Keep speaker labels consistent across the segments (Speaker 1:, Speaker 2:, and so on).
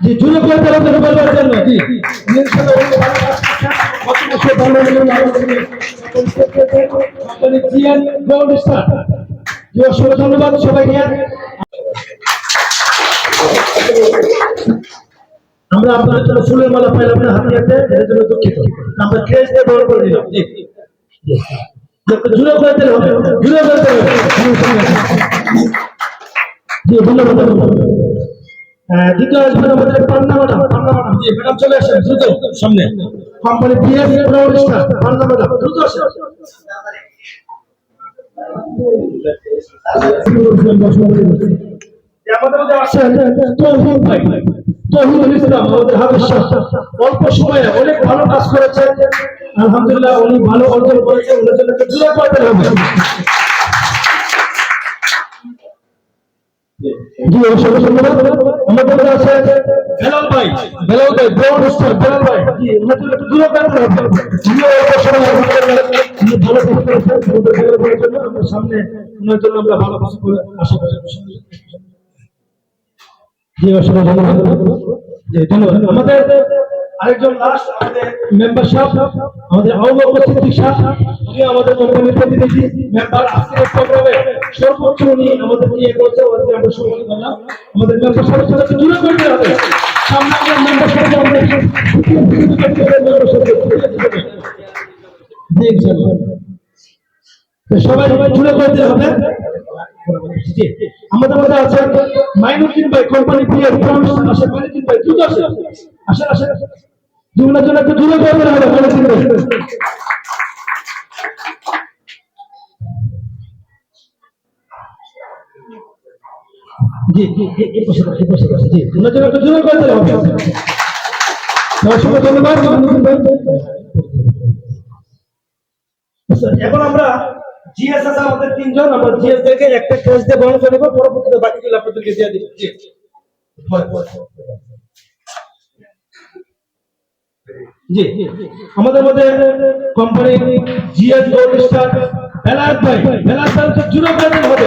Speaker 1: জি জুড়ে করে হবে। বলবার জন্য জি ধন্যবাদ সবাইকে। আমরা আপনার জন্য ফুলের মালা পাইলাম না হাতে হাতে এর জন্য দুঃখিত। আমরা ক্রেজ দিয়ে বড় করে দিলাম জি। জুড়ে করে দিলে হবে। জুড়ে করে দিলে জি, ধন্যবাদ। দ্বিতীয় আসবেন আমাদের Panna madam Panna madam ji madam চলে আসেন দ্রুত সামনে। কোম্পানি প্রতিষ্ঠা পান্না ম্যাডাম দ্রুত আসেন। অল্প সময়ে অনেক ভালো কাজ করেছে আলহামদুলিল্লাহ উনি ভালো অর্জন করেছে ওনার জন্য হবে জি আমাদের আছে বেলাল ভাই। বেলাল ভাই ব্রাউন স্টার বেলাল ভাই। জি জন্য একটু করতে হবে উনি ভালো আমাদের আমরা সামনে ওনার জন্য আমরা ভালো কিছু করে আশা করি। জি ধন্যবাদ জি আমাদের আরেকজন লাস্ট আমাদের মেম্বার আমাদের আহ্বায়ক উনি আমাদের কোম্পানির প্রতিনিধি মেম্বার আজকের প্রোগ্রামে সর্বোচ্চ উনি আমাদের আমাদের আমাদের সবাই সবাই করতে হবে। আমাদের মধ্যে আছে মাইনুদ্দিন ভাই কোম্পানি মাইনুদ্দিন ভাই, দ্রুত আসেন। আসেন আসেন। দূরে করতে হবে মাইনুদ্দিন ভাই। আমাদের মধ্যে কোম্পানি জিএস জুড়ে হবে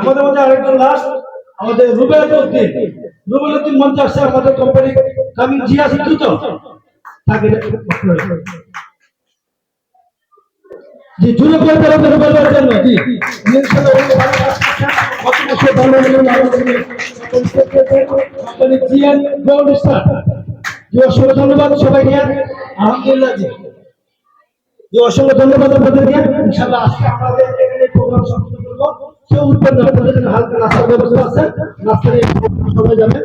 Speaker 1: আমাদের মধ্যে আরেকজন লাস্ট আমাদের রুবেল উদ্দিন। রুবেল উদ্দিন আসছে আমাদের কোম্পানি কামিং জিয়াজ দ্রুত তাকে জি জুড়ে হবে রুবেলের জন্য। জি অসংখ্য ধন্যবাদ আলহামদুলিল্লাহ অসংখ্য ধন্যবাদ আপনাদেরকে। ইনশাআল্লাহ আমাদের এখানে প্রোগ্রাম উঠবেন না আপনাদের জন্য হালকা নাস্তার ব্যবস্থা আছে। নাস্তা সবাই যাবেন